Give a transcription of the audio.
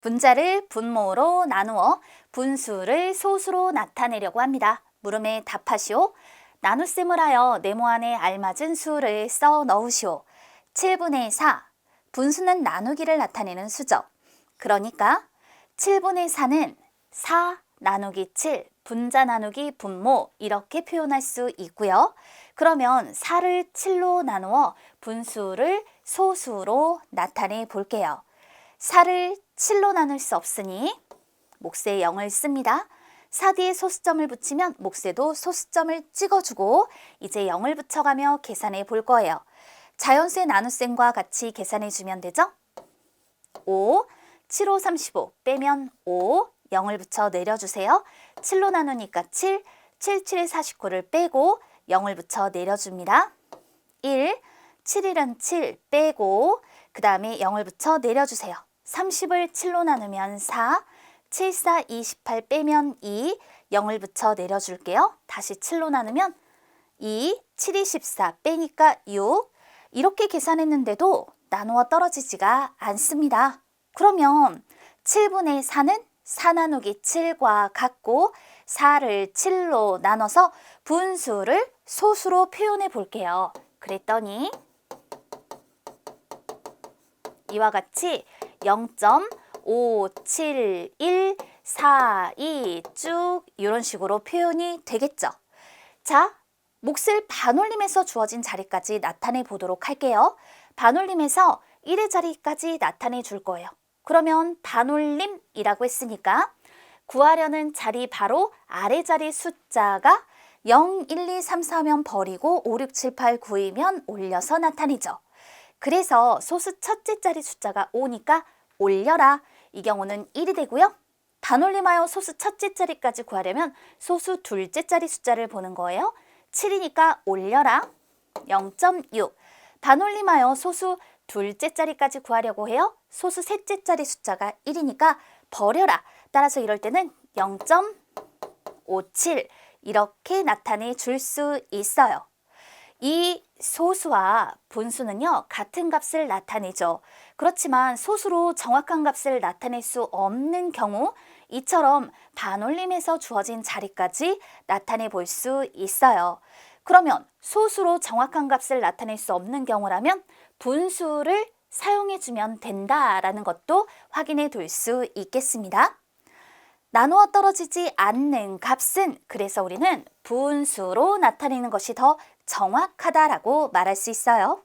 분자를 분모로 나누어 분수를 소수로 나타내려고 합니다. 물음에 답하시오. 나눗셈을 하여 네모 안에 알맞은 수를 써 넣으시오. 7분의 4. 분수는 나누기를 나타내는 수죠. 그러니까 7분의 4는 4 나누기 7, 분자 나누기 분모 이렇게 표현할 수 있고요. 그러면 4를 7로 나누어 분수를 소수로 나타내 볼게요. 4를 7로 나눌 수 없으니 몫에 0을 씁니다. 4 뒤에 소수점을 붙이면 몫에도 소수점을 찍어주고 이제 0을 붙여가며 계산해 볼 거예요. 자연수의 나눗셈과 같이 계산해 주면 되죠? 5, 7, 5, 35 빼면 5, 0을 붙여 내려주세요. 7로 나누니까 7, 7, 7에 49를 빼고 0을 붙여 내려줍니다. 1, 7일은 7 빼고 그 다음에 0을 붙여 내려주세요. 30을 7로 나누면 4, 7, 4, 28 빼면 2, 0을 붙여 내려줄게요. 다시 7로 나누면 2, 7, 2, 14 빼니까 6 이렇게 계산했는데도 나누어 떨어지지가 않습니다. 그러면 7분의 4는 4 나누기 7과 같고 4를 7로 나눠서 분수를 소수로 표현해 볼게요. 그랬더니 이와 같이 0.57142 쭉 이런 식으로 표현이 되겠죠. 자, 몫을 반올림해서 주어진 자리까지 나타내 보도록 할게요. 반올림해서 1의 자리까지 나타내 줄 거예요. 그러면 반올림이라고 했으니까 구하려는 자리 바로 아래 자리 숫자가 0, 1, 2, 3, 4면 버리고 5, 6, 7, 8, 9이면 올려서 나타내죠. 그래서 소수 첫째 자리 숫자가 5니까 올려라. 이 경우는 1이 되고요. 반올림하여 소수 첫째 자리까지 구하려면 소수 둘째 자리 숫자를 보는 거예요. 7이니까 올려라. 0.6. 반올림하여 소수 둘째 자리까지 구하려고 해요. 소수 셋째 자리 숫자가 1이니까 버려라. 따라서 이럴 때는 0.57 이렇게 나타내 줄 수 있어요. 이 소수와 분수는요, 같은 값을 나타내죠. 그렇지만 소수로 정확한 값을 나타낼 수 없는 경우, 이처럼 반올림해서 주어진 자리까지 나타내 볼 수 있어요. 그러면 소수로 정확한 값을 나타낼 수 없는 경우라면 분수를 사용해 주면 된다라는 것도 확인해 둘 수 있겠습니다. 나누어 떨어지지 않는 값은 그래서 우리는 분수로 나타내는 것이 더 정확하다라고 말할 수 있어요.